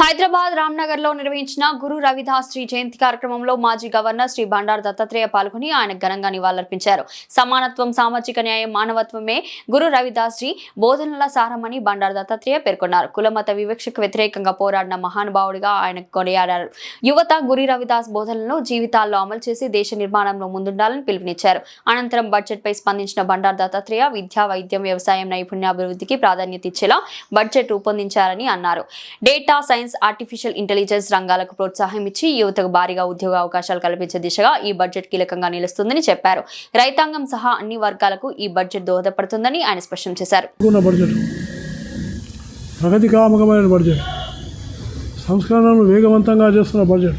హైదరాబాద్ రామ్నగర్లో నిర్వహించిన గురు రవిదాస్ శ్రీ జయంతి కార్యక్రమంలో మాజీ గవర్నర్ శ్రీ బండారు దత్తాత్రేయ పాల్గొని ఆయన ఘనంగా నివాళులర్పించారు. సమానత్వం సామాజిక న్యాయం మానవత్వమే గురు రవిదాస్ జీ బోధనల సారమని బండారు దత్తాత్రేయ పేర్కొన్నారు. కులమత వివక్షకు వ్యతిరేకంగా పోరాడిన మహానుభావుడిగా ఆయన కొనియాడారు. యువత గురి రవిదాస్ బోధనలను జీవితాల్లో అమలు చేసి దేశ నిర్మాణంలో ముందుండాలని పిలుపునిచ్చారు. అనంతరం బడ్జెట్ పై స్పందించిన బండారు దత్తాత్రేయ విద్యా వైద్యం వ్యవసాయం నైపుణ్యాభివృద్ధికి ప్రాధాన్యత ఇచ్చేలా బడ్జెట్ రూపొందించారని అన్నారు. డేటా సైన్స్ ఆర్టిఫిషియల్ ఇంటెలిజెన్స్ రంగాలకు ప్రోత్సాహం ఇచ్చి యువతకు భారీగా ఉద్యోగ అవకాశాలు కల్పించే దిశగా ఈ బడ్జెట్ కీలకంగా నిలుస్తుందని చెప్పారు. రైతాంగం సహా అన్ని వర్గాలకు ఈ బడ్జెట్ దోహదపడుతుందని ఆయన స్పష్టం చేశారు. ప్రగతి బడ్జెట్. సంస్కరణలు వేగవంతంగా చేస్తున్న బడ్జెట్.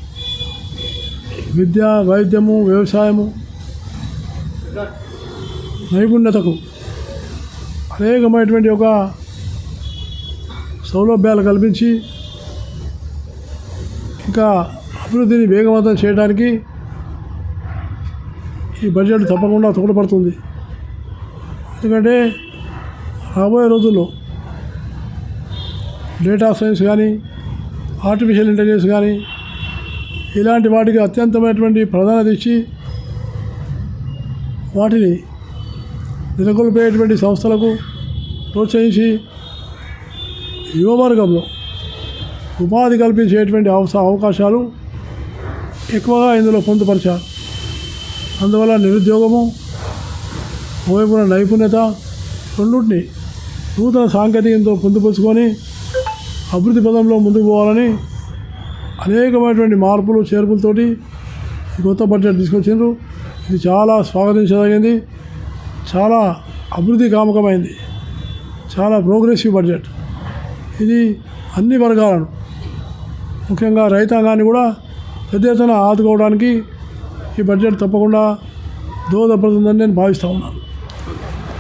విద్య వైద్యము వ్యవసాయము నైపుణ్యతకు అనేకమైనటువంటి ఒక సౌలభ్యాలు కల్పించి ఇంకా అభివృద్ధిని వేగవంతం చేయడానికి ఈ బడ్జెట్ తప్పకుండా తోడ్పడుతుంది. ఎందుకంటే రాబోయే రోజుల్లో డేటా సైన్స్ కానీ ఆర్టిఫిషియల్ ఇంటెలిజెన్స్ కానీ ఇలాంటి వాటికి అత్యంతమైనటువంటి ప్రాధాన్యత ఇచ్చి వాటిని నెలకొల్పేటువంటి సంస్థలకు ప్రోత్సహించి యువవర్గంలో ఉపాధి కల్పించేటువంటి అవస అవకాశాలు ఎక్కువగా ఇందులో పొందుపరిచారు అందువల్ల నిరుద్యోగము ఓవైపున నైపుణ్యత రెండింటిని నూతన సాంకేతికంతో పొందుపరుచుకొని అభివృద్ధి పదంలో ముందుకు పోవాలని అనేకమైనటువంటి మార్పులు చేర్పులతోటి కొత్త బడ్జెట్ తీసుకొచ్చిండ్రు. ఇది చాలా స్వాగతించదగింది. చాలా అభివృద్ధి కామకమైంది. చాలా ప్రోగ్రెసివ్ బడ్జెట్. ఇది అన్ని వర్గాలను ముఖ్యంగా రైతాంగాన్ని కూడా పెద్ద ఎత్తున ఆదుకోవడానికి ఈ బడ్జెట్ తప్పకుండా దోహదపడుతుందని నేను భావిస్తూ ఉన్నాను.